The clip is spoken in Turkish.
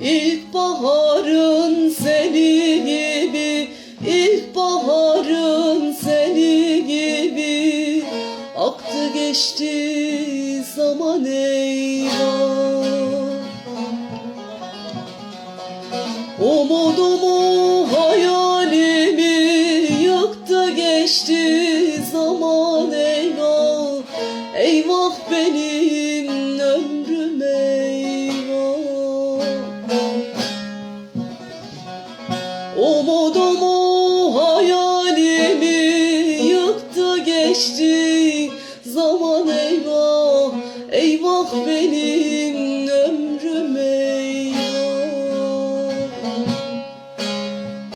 İlkbaharın seni gibi İlkbaharın seni gibi. Aktı geçti zaman eyvah. Umudumu geçti zaman eyvah. Eyvah benim ömrüm eyvah. Umudumu hayalimi yıktı geçti zaman eyvah. Eyvah benim